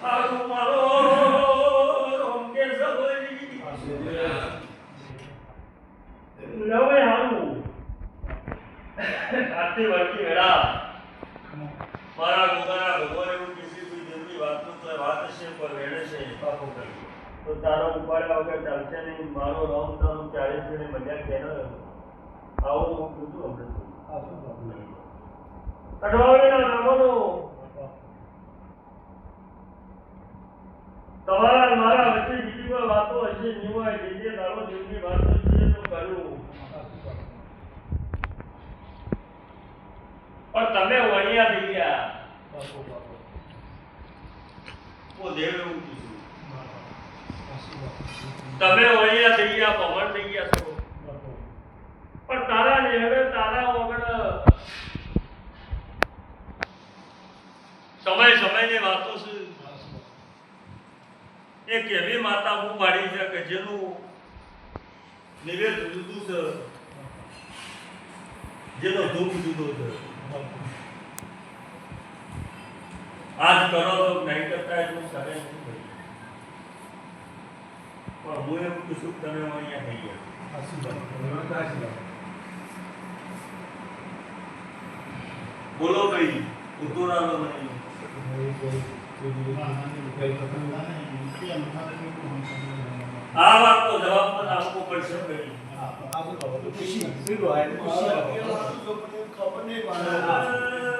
મારા ગોગાના ભગવાન વાત છે પર વેણે છે તો તારો ઉપાડ્યા વગર ચાલશે નહીં મારો રોમ તારું ચાલે છે ને મજા કેનો આવો હું કીધું અમને અઠવાડિયાના નામોનો વાતો હોય જે જે તારો જીવની વાત છે તો કર્યું પણ તમે વણિયા થઈ ગયા. ઓ દેવ, એવું કીધું તમે વણિયા થઈ ગયા, પવન થઈ ગયા છો પણ તારા નેહડે તારા વગર સમય સમયની વાતો છે એક એવી માતા ઉપાડી છે કે જેનું નિવેદ જુદું છે. જેનો ધૂપ જુદો છે. આજ કરો તો નહીં કરતા એટલું ભાઈ. પણ હું કહું છું તમે અહીંયા થઈ ગયા. બોલો કઈ ઉતોરાનો મને આ વાત તો જવાબ પણ આપવો પડશે ખબર? તમારો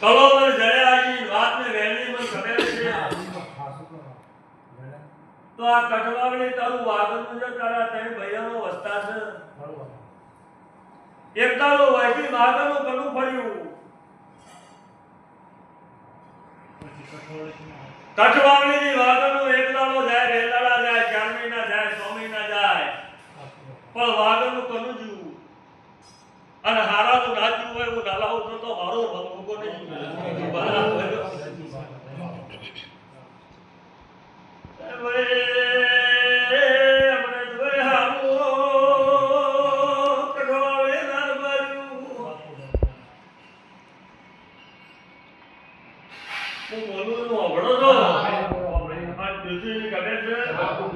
કલો પર જડે આવી વાત ને વહેલી મને ખબર છે, તો આ કટવાવડી તારું વાગન છે તારા ત્રણ ભાઈઓનો વસ્તા છે. એક તારો વાગી વાગનું કનું ફર્યું. કટવાવડીની વાગનો એક દાડો જાય, બે દાડા જાય ચાર મહિના જાય મહિના જાય. પણ વાગનું કનું અને હારાનું ના જુઓ હોય એવું નાલા ઉતરો તો મારો ભગવો નહીં. બરાબર આ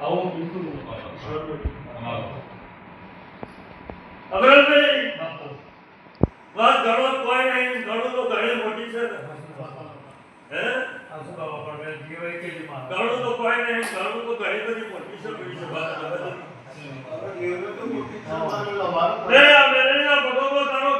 આવું કીધું વાત ઘણો કોઈ નહીં ઘણું તો ઘણી મોટી છે. હે? કરુણ તો કોઈ નહીં કરુણ તો કહે તો નહીં પણ વિશે વિશે વાત કરે મેરે ભગવાન તારો